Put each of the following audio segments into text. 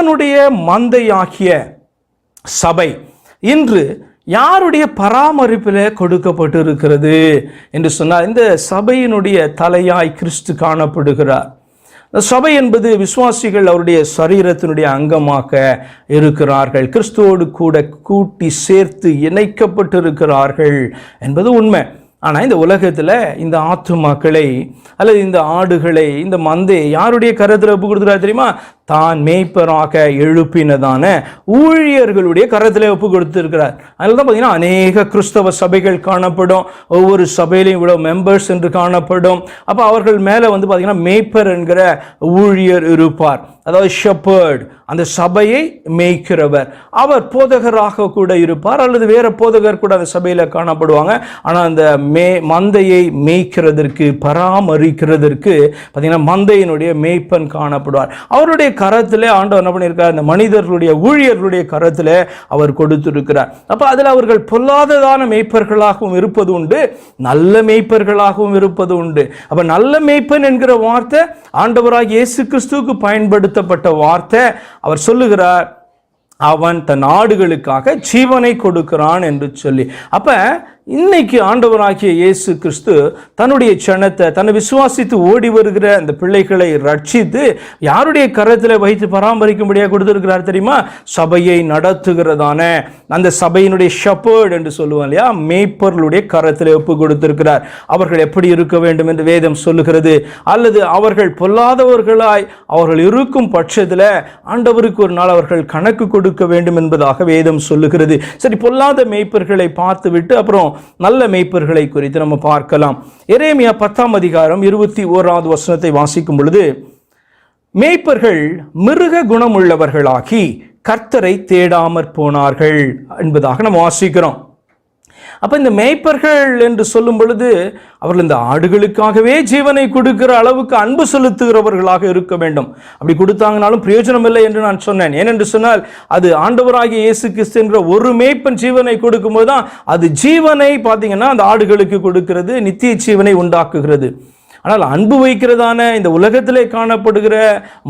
தேவனுடைய மந்தையாகிய சபை இன்று யாருடைய பராமரிப்பில் கொடுக்கப்பட்டு இருக்கிறது என்று சொன்னார். இந்த சபையினுடைய தலையாய் கிறிஸ்து காணப்படுகிறார். சபை என்பது விசுவாசிகள் அவருடைய சரீரத்தினுடைய அங்கமாக இருக்கிறார்கள். கிறிஸ்துவோடு கூட கூட்டி சேர்த்து இணைக்கப்பட்டிருக்கிறார்கள் என்பது உண்மை. ஆனால் இந்த உலகத்தில் இந்த ஆத்துமாக்களை அல்லது இந்த ஆடுகளை இந்த மந்தையை யாருடைய கருத்தில் ஒப்பு கொடுத்துருக்கா தெரியுமா? தான் மேய்ப்பராக எழுப்பினதான ஊழியர்களுடைய கரத்தில் ஒப்பு கொடுத்திருக்கிறார். அதில் தான் பார்த்தீங்கன்னா அநேக கிறிஸ்தவ சபைகள் காணப்படும். ஒவ்வொரு சபையிலையும் இவ்வளோ மெம்பர்ஸ் என்று காணப்படும். அப்போ அவர்கள் மேலே வந்து பார்த்தீங்கன்னா மேய்ப்பர் என்கிற ஊழியர் இருப்பார். அதாவது ஷெப்பர்ட் அந்த சபையை மேய்க்கிறவர். அவர் போதகராக கூட இருப்பார். அல்லது வேற போதகர் கூட அந்த சபையில் காணப்படுவாங்க. ஆனால் அந்த மே மந்தையை மேய்க்கிறதற்கு பராமரிக்கிறதற்கு பார்த்தீங்கன்னா மந்தையினுடைய மேய்ப்பன் காணப்படுவார். அவருடைய கரத்தில் ஆண்டவர் என்ன பண்ணியிருக்கார்? அந்த மனிதர்களுடைய ஊழியர்களுடைய கரத்தில் அவர் கொடுத்திருக்கிறார். அப்போ அதில் அவர்கள் பொல்லாததான மேய்ப்பர்களாகவும் இருப்பது உண்டு நல்ல மேய்ப்பர்களாகவும் இருப்பது உண்டு. அப்போ நல்ல மேய்ப்பன் என்கிற வார்த்தை ஆண்டவராக இயேசு கிறிஸ்துவுக்கு பயன்படுத்தப்பட்ட வார்த்தை. அவர் சொல்லுகிறார் அவன் தன் ஆடுகளுக்காக ஜீவனை கொடுக்கிறான் என்று சொல்லி. அப்போ இன்னைக்கு ஆண்டவராகிய இயேசு கிறிஸ்து தன்னுடைய சனத்தை தன்னை விசுவாசித்து ஓடி வருகிற அந்த பிள்ளைகளை ரட்சித்து யாருடைய கரத்தில் வைத்து பராமரிக்கும்படியாக கொடுத்துருக்கிறார் தெரியுமா? சபையை நடத்துகிறதான அந்த சபையினுடைய ஷப்பர்ட் என்று சொல்லுவோம் இல்லையா? மேய்ப்பர்களுடைய கரத்தில் ஒப்பு கொடுத்திருக்கிறார். அவர்கள் எப்படி இருக்க வேண்டும் என்று வேதம் சொல்லுகிறது. அல்லது அவர்கள் பொல்லாதவர்களாய் அவர்கள் இருக்கும் பட்சத்தில் ஆண்டவருக்கு ஒரு நாள் அவர்கள் கணக்கு கொடுக்க வேண்டும் என்பதாக வேதம் சொல்லுகிறது. சரி பொல்லாத மேய்ப்பர்களை பார்த்துவிட்டு அப்புறம் நல்ல மேய்ப்பர்களை குறித்து நம்ம பார்க்கலாம். எரேமியா பத்தாம் அதிகாரம் இருபத்தி ஓராவது வசனத்தை வாசிக்கும் பொழுது மேய்ப்பர்கள் மிருக குணமுள்ளவர்களாகி கர்த்தரை தேடாமற் போனார்கள் என்பதாக நம்ம வாசிக்கிறோம். அப்போ இந்த மேய்ப்பர்கள் என்று சொல்லும் பொழுது அவர்கள் இந்த ஆடுகளுக்காகவே ஜீவனை கொடுக்கிற அளவுக்கு அன்பு செலுத்துகிறவர்களாக இருக்க வேண்டும். அப்படி கொடுத்தாங்கனாலும் பிரயோஜனம் இல்லை என்று நான் சொன்னேன். ஏனென்று சொன்னால் அது ஆண்டவராகிய இயேசு கிறிஸ்து என்ற ஒரு மேய்ப்பன் ஜீவனை கொடுக்கும்போது தான் அது ஜீவனை பார்த்தீங்கன்னா அந்த ஆடுகளுக்கு கொடுக்கிறது நித்திய ஜீவனை உண்டாக்குகிறது. ஆனால் அன்பு வைக்கிறதான இந்த உலகத்திலே காணப்படுகிற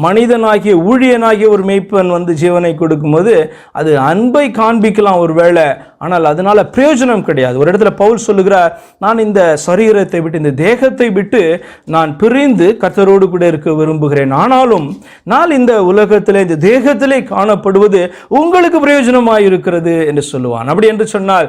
மனிதனாகிய ஊழியனாகிய ஒரு மெய்ப்பன் வந்து ஜீவனை கொடுக்கும்போது அது அன்பை காண்பிக்கலாம் ஒரு வேளை. ஆனால் அதனால் பிரயோஜனம் கிடையாது. ஒரு இடத்துல பவுல் சொல்லுகிறார் நான் இந்த சரீரத்தை விட்டு இந்த தேகத்தை விட்டு நான் பிரிந்து கர்த்தரோடு கூட இருக்க விரும்புகிறேன். ஆனாலும் நான் இந்த உலகத்தில் இந்த தேகத்திலே காணப்படுவது உங்களுக்கு பிரயோஜனமாக இருக்கிறது என்று சொல்லுவான். அப்படி என்று சொன்னால்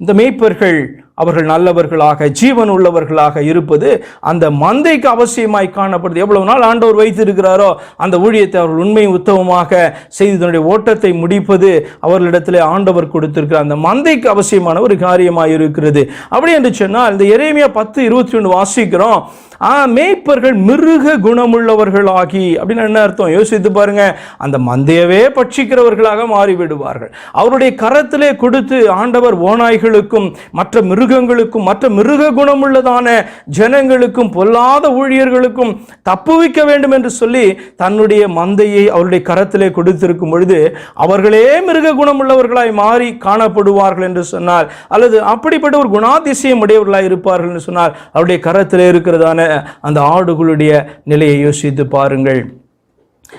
இந்த மெய்ப்பர்கள் அவர்கள் நல்லவர்களாக ஜீவன் உள்ளவர்களாக இருப்பது அந்த மந்தைக்கு அவசியமாய் காணப்படுது. எவ்வளவு நாள் ஆண்டவர் வைத்திருக்கிறாரோ அந்த ஊழியத்தை அவர்கள் உண்மை உத்தமமாக செய்து தன்னுடைய ஓட்டத்தை முடிப்பது அவர்களிடத்தில் ஆண்டவர் கொடுத்திருக்கிற அந்த மந்தைக்கு அவசியமான ஒரு காரியமாக இருக்கிறது அப்படி என்று சொன்னால் இந்த எரேமியா பத்து இருபத்தி ஒன்று வாசிக்கிறோம். மேய்ப்பர்கள் மிருக குணமுள்ளவர்களாகி. அப்படின்னு என்ன அர்த்தம்? யோசித்து பாருங்க. அந்த மந்தையவே பட்சிக்கிறவர்களாக மாறிவிடுவார்கள். அவருடைய கரத்திலே கொடுத்து ஆண்டவர் ஓநாய்களுக்கும் மற்ற மிருகங்களுக்கும் மற்ற மிருக குணமுள்ளதான ஜனங்களுக்கும் பொல்லாத ஊழியர்களுக்கும் தப்புவிக்க வேண்டும் என்று சொல்லி தன்னுடைய மந்தையை அவருடைய கரத்திலே கொடுத்திருக்கும் பொழுது அவர்களே மிருக குணமுள்ளவர்களாய் மாறி காணப்படுவார்கள் என்று சொன்னார். அல்லது அப்படிப்பட்ட ஒரு குணாதிசயம் உடையவர்களாய் இருப்பார்கள் என்று சொன்னார். அவருடைய கரத்திலே இருக்கிறதான அந்த ஆடுகளுடைய நிலையை யோசித்து பாருங்கள்.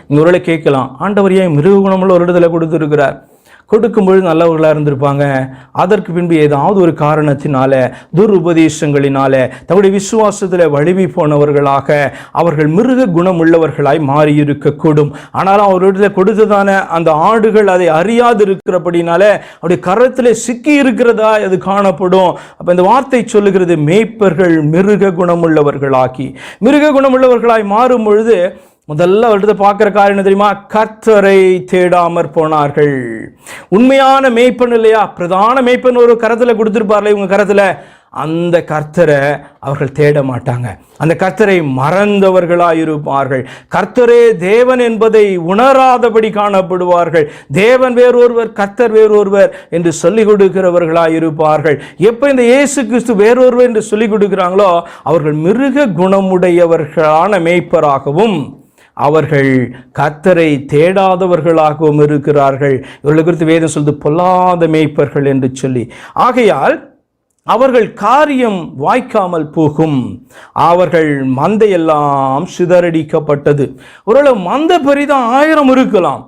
இந்த ஒருவேளை கேட்கலாம். ஆண்டவர் ஏன் மிருக குணமுள்ள ஒரு இடத்துல கொடுத்துருக்கிறார்? கொடுக்கும்பொழுது நல்லவர்களாக இருந்திருப்பாங்க. அதற்கு பின்பு ஏதாவது ஒரு காரணத்தினால துருபதேசங்களினால தங்களுடைய விசுவாசத்தில் வழுவி போனவர்களாக அவர்கள் மிருக குணமுள்ளவர்களாய் மாறியிருக்கக்கூடும். மாறி இருக்கக்கூடும் ஆனாலும் அவர்களிடத்தில் கொடுத்ததான அந்த ஆடுகள் அதை அறியாது இருக்கிறபடினால அவருடைய கரத்தில் சிக்கி இருக்கிறதா அது காணப்படும். அப்போ இந்த வார்த்தை சொல்லுகிறது மேய்ப்பர்கள் மிருக குணமுள்ளவர்களாக்கி மிருக குணமுள்ளவர்களாய் மாறும் பொழுது முதல்ல அவர்கிட்ட பார்க்குற காரியம் என்ன தெரியுமா? கர்த்தரை தேடாமற் போனார்கள். உண்மையான மேய்ப்பன் இல்லையா? பிரதான மேய்ப்பன் ஒரு கரத்தில் கொடுத்துருப்பார்ல இவங்க கரத்தில். அந்த கர்த்தரை அவர்கள் தேட மாட்டாங்க. அந்த கர்த்தரை மறந்தவர்களாக இருப்பார்கள் கர்த்தரே தேவன் என்பதை உணராதபடி காணப்படுவார்கள். தேவன் வேறொருவர் கர்த்தர் வேறொருவர் என்று சொல்லிக் கொடுக்கிறவர்களாக இருப்பார்கள் எப்போ இந்த இயேசு கிறிஸ்து வேறொருவர் என்று சொல்லிக் கொடுக்கிறாங்களோ அவர்கள் மிருக குணமுடையவர்களான மேய்ப்பராகவும் அவர்கள் கத்தரை தேடாதவர்களாகவும் இருக்கிறார்கள். இவர்களை குறித்து வேதம் சொல்லுது பொல்லாத மேய்ப்பர்கள் என்று சொல்லி. ஆகையால் அவர்கள் காரியம் வாய்க்காமல் போகும். அவர்கள் மந்தையெல்லாம் சிதறடிக்கப்பட்டது. ஒருவேளை மந்த பெரிதான் ஆயிரம் இருக்கலாம்.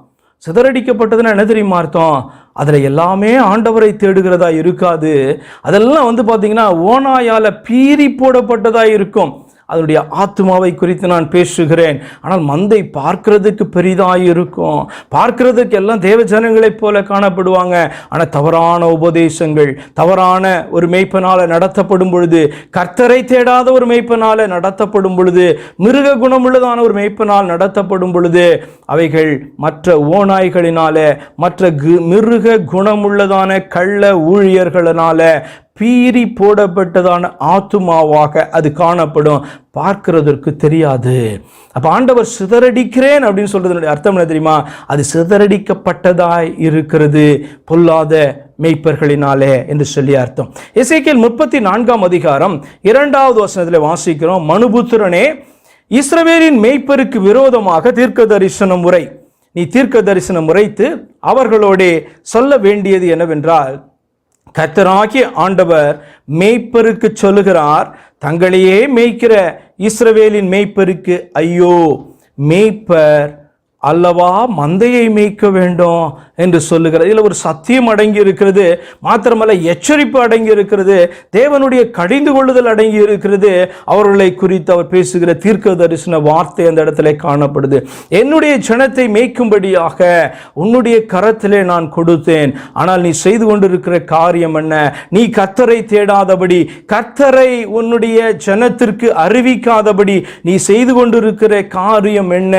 சிதறடிக்கப்பட்டதுன்னா என்ன தெரியுமா அர்த்தம்? அதில் எல்லாமே ஆண்டவரை தேடுகிறதா இருக்காது. அதெல்லாம் வந்து பார்த்தீங்கன்னா ஓனாயால் பீறி போடப்பட்டதாக இருக்கும். அதனுடைய ஆத்மாவை குறித்து நான் பேசுகிறேன். ஆனால் மந்தை பார்க்கிறதுக்கு பெரிதாக இருக்கும். பார்க்கிறதுக்கு எல்லாம் தேவ ஜனங்களைப் போல காணப்படுவாங்க. ஆனால் தவறான உபதேசங்கள் தவறான ஒரு மெய்ப்பனால் நடத்தப்படும் பொழுது கர்த்தரை தேடாத ஒரு மெய்ப்பனால் நடத்தப்படும் பொழுது மிருக குணமுள்ளதான ஒரு மெய்ப்பனால் நடத்தப்படும் பொழுது அவைகள் மற்ற ஓநாய்களினால மற்ற கு- மிருக குணமுள்ளதான கள்ள ஊழியர்களினால பீறி போடப்பட்டதான ஆத்துமாவாக அது காணப்படும். பார்க்கிறதற்கு தெரியாது. அப்ப ஆண்டவர் சிதறடிக்கிறேன் அப்படின்னு சொல்றதுனுடைய அர்த்தம் என்ன தெரியுமா? அது சிதறடிக்கப்பட்டதாய் இருக்கிறது. பொல்லாத மெய்ப்பர்களினாலே என்று சொல்லி அர்த்தம். இசைக்கியல் முப்பத்தி நான்காம் அதிகாரம் இரண்டாவது வசனத்தில் வாசிக்கிறோம். மனுபுத்திரனே இஸ்ரவேலின் மெய்ப்பருக்கு விரோதமாக தீர்க்க தரிசனம் உரை. நீ தீர்க்க தரிசனம் உரைத்து அவர்களோடே சொல்ல வேண்டியது என்னவென்றால் கத்தராகி ஆண்டவர் மேய்ப்பருக்கு சொல்லுகிறார் தங்களையே மேய்க்கிற இஸ்ரவேலின் மேய்ப்பருக்கு ஐயோ மேய்ப்பர் அல்லவா மந்தையை மேய்க்க வேண்டும் என்று சொல்லுகிறார் இதில் ஒரு சத்தியம் அடங்கி இருக்கிறது மாத்திரமல்ல எச்சரிப்பு அடங்கி இருக்கிறது தேவனுடைய கடிந்து கொள்ளுதல் அடங்கி இருக்கிறது அவர்களை குறித்து அவர் பேசுகிற தீர்க்க தரிசன வார்த்தை அந்த இடத்துல காணப்படுது. என்னுடைய ஜனத்தை மேய்க்கும்படியாக உன்னுடைய கரத்திலே நான் கொடுத்தேன். ஆனால் நீ செய்து கொண்டிருக்கிற காரியம் என்ன? நீ கத்தரை தேடாதபடி கத்தரை உன்னுடைய ஜனத்திற்கு அறிவிக்காதபடி நீ செய்து கொண்டிருக்கிற காரியம் என்ன?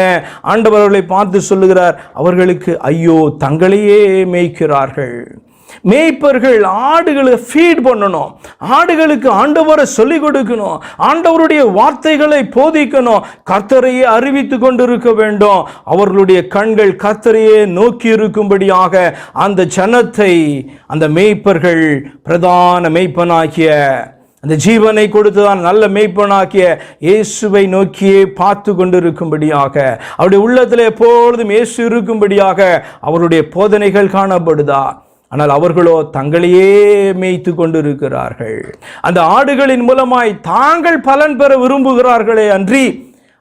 ஆண்டவர்களை பார்த்து சொல்லுகிறார் அவர்களுக்கு ஐயோ தங்களையே மேய்க்கிறார்கள். மேய்ப்பர்கள் ஆடுகளை ஃபீட் பண்ணணும் ஆடுகளுக்கு ஆண்டவரை சொல்லிக் கொடுக்கணும் ஆண்டவருடைய வார்த்தைகளை போதிக்கணும். கர்த்தரையே அறிவித்து கொண்டிருக்க வேண்டும். அவர்களுடைய கண்கள் கர்த்தரையே நோக்கி இருக்கும்படியாக அந்த ஜனத்தை அந்த மேய்ப்பர்கள் பிரதான மேய்ப்பனாகிய அந்த ஜீவனை கொடுத்துதான் நல்ல மெய்ப்பனாக்கிய இயேசுவை நோக்கியே பார்த்து கொண்டிருக்கும்படியாக அவருடைய உள்ளத்தில் எப்பொழுதும் இயேசு இருக்கும்படியாக அவருடைய போதனைகள் காணப்படுதா? ஆனால் அவர்களோ தங்களையே மேய்த்து கொண்டிருக்கிறார்கள். அந்த ஆடுகளின் மூலமாய் தாங்கள் பலன் பெற விரும்புகிறார்களே அன்றி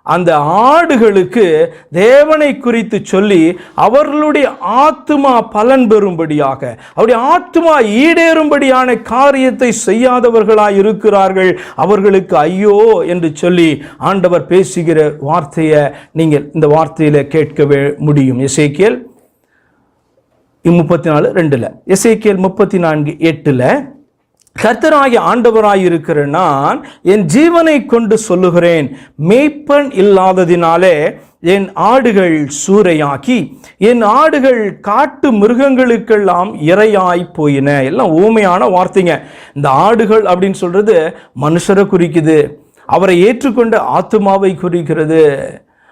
அந்த ஆடுகளுக்கு தேவனை குறித்து சொல்லி அவர்களுடைய ஆத்துமா பலன் பெறும்படியாக அவருடைய ஆத்துமா ஈடேறும்படியான காரியத்தை செய்யாதவர்களாய் இருக்கிறார்கள். அவர்களுக்கு ஐயோ என்று சொல்லி ஆண்டவர் பேசுகிற வார்த்தையை நீங்கள் இந்த வார்த்தையில கேட்கவே முடியும். இசைக்கியல் முப்பத்தி நாலு ரெண்டுல. இசைக்கியல் முப்பத்தி நான்கு எட்டுல. கர்த்தராகி ஆண்டவராய் இருக்கிற நான் என் ஜீவனை கொண்டு சொல்லுகிறேன். மேய்ப்பன் இல்லாததினாலே என் ஆடுகள் சூறையாக்கி என் ஆடுகள் காட்டு மிருகங்களுக்கெல்லாம் இரையாய் போயின. எல்லாம் ஊமையான வார்த்தைங்க. இந்த ஆடுகள் அப்படின்னு சொல்றது மனுஷரை குறிக்குது. அவரை ஏற்றுக்கொண்ட ஆத்துமாவை குறிக்கிறது.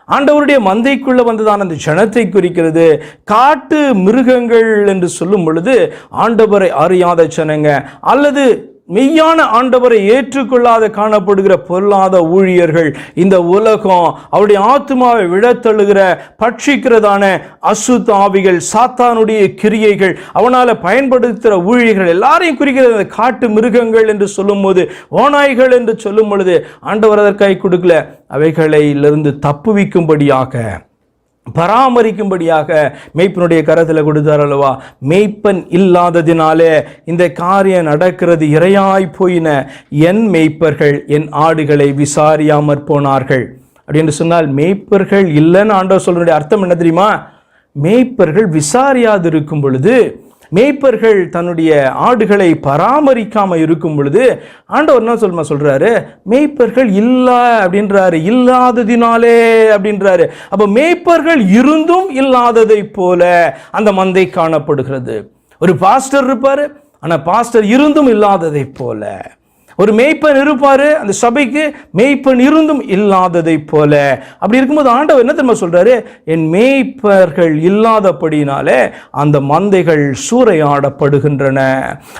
ஆண்டவருடைய மந்தைக்குள்ள வந்ததான அந்த ஜனத்தை குறிக்கிறது. காட்டு மிருகங்கள் என்று சொல்லும் பொழுது ஆண்டவரை அறியாத ஜனங்க அல்லது மெய்யான ஆண்டவரை ஏற்றுக்கொள்ளாத காணப்படுகிற பொருளாத ஊழியர்கள் இந்த உலகம். அவருடைய ஆத்மாவை விழத்தழுகிற பட்சிக்கிறதான அசுத்த ஆவிகள் சாத்தானுடைய கிரியைகள் அவனால் பயன்படுத்துகிற ஊழியர்கள் எல்லாரையும் குறிக்கிறது. அந்த காட்டு மிருகங்கள் என்று சொல்லும்போது ஓநாய்கள் என்று சொல்லும் பொழுது ஆண்டவர் அதற்காக கொடுக்கல. அவைகளிலிருந்து தப்புவிக்கும்படியாக பராமரிக்கும்படியாக மெய்ப்பனுடைய கரத்தில் கொடுத்தார் அல்லவா மெய்ப்பன் இல்லாததினாலே இந்த காரியம் நடக்கிறது இரையாய் போயின என் மெய்ப்பர்கள் என் ஆடுகளை விசாரியாமற் போனார்கள். அப்படின்னு சொன்னால் மெய்ப்பர்கள் இல்லைன்னு ஆண்டவர் சொல்றதுடைய அர்த்தம் என்ன தெரியுமா? மேய்ப்பர்கள் விசாரியாது இருக்கும் பொழுது மேய்ப்பர்கள் தன்னுடைய ஆடுகளை பராமரிக்காமல் இருக்கும் பொழுது ஆண்டவர் என்ன சொல்லுமா சொல்கிறாரு மேய்ப்பர்கள் இல்லை அப்படின்றாரு. இல்லாததினாலே அப்படின்றாரு. அப்போ மேய்ப்பர்கள் இருந்தும் இல்லாததை போல அந்த மந்தை காணப்படுகிறது. ஒரு பாஸ்டர் இருப்பார். ஆனால் பாஸ்டர் இருந்தும் இல்லாததை போல. ஒரு மேய்ப்பன் இருப்பாரு அந்த சபைக்கு மேய்ப்பன் இருந்தும் இல்லாததை போல. அப்படி இருக்கும்போது ஆண்டவர் என்ன தெரியுமா சொல்றாரு? என் மேய்ப்பர்கள் இல்லாதபடினாலே அந்த மந்தைகள் சூறையாடப்படுகின்றன.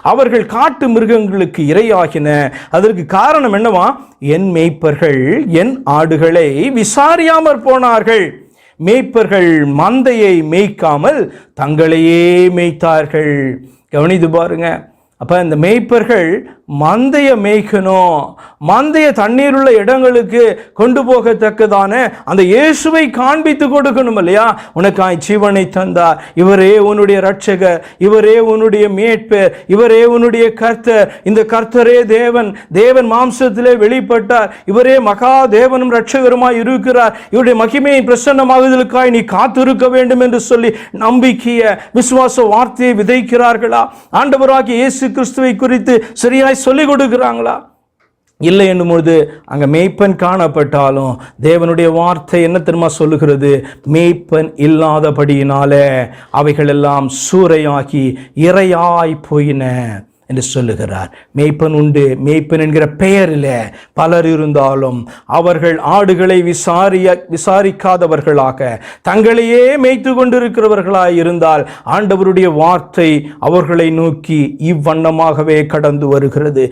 அவர்கள் காட்டு மிருகங்களுக்கு இரையாகின. அதற்கு காரணம் என்னவா? என் மேய்ப்பர்கள் என் ஆடுகளை விசாரியாமற் போனார்கள். மேய்ப்பர்கள் மந்தையை மேய்க்காமல் தங்களையே மேய்த்தார்கள். கவனித்து பாருங்க. அப்போ இந்த மேய்ப்பர்கள் மந்தைய மேய்க்கணும். மந்தைய தண்ணீருள்ள இடங்களுக்கு கொண்டு போகத்தக்கதான? அந்த இயேசுவை காண்பித்து கொடுக்கணும் இல்லையா? உனக்காய் ஜீவனை தந்தார். இவரே உன்னுடைய ரட்சகர் இவரே உன்னுடைய மீட்பர். இவரே உன்னுடைய கர்த்தர். இந்த கர்த்தரே தேவன். தேவன் மாம்சத்திலே வெளிப்பட்டார். இவரே மகா தேவனும் ரட்சகருமாய் இருக்கிறார். இவருடைய மகிமையை பிரசன்னமாகுதலுக்காய் நீ காத்திருக்க வேண்டும் என்று சொல்லி நம்பிக்கைய விசுவாச வார்த்தையை விதைக்கிறார்களா? ஆண்டவராகிய இயேசு கிறிஸ்துவை குறித்து சரியாய் சொல்லிக் கொடுக்குறாங்களா? இல்லை என்னும் பொழுது அங்கே மேய்ப்பன் காணப்பட்டாலும் தேவனுடைய வார்த்தை என்ன தெரியுமா சொல்லுகிறது? மேய்ப்பன் இல்லாதபடியினால அவைகள் எல்லாம் சூறையாகி இறையாய் போயின. என்று சொல்லுகிறார். மேய்ப்பன் உண்டு. மேய்ப்பன் என்கிற பெயரில் பலர் இருந்தாலும் அவர்கள் ஆடுகளை விசாரிய விசாரிக்காதவர்களாக தங்களையே மேய்த்து கொண்டிருக்கிறவர்களாய் இருந்தால் ஆண்டவருடைய வார்த்தை அவர்களை நோக்கி இவ்வண்ணமாகவே கடந்து வருகிறது.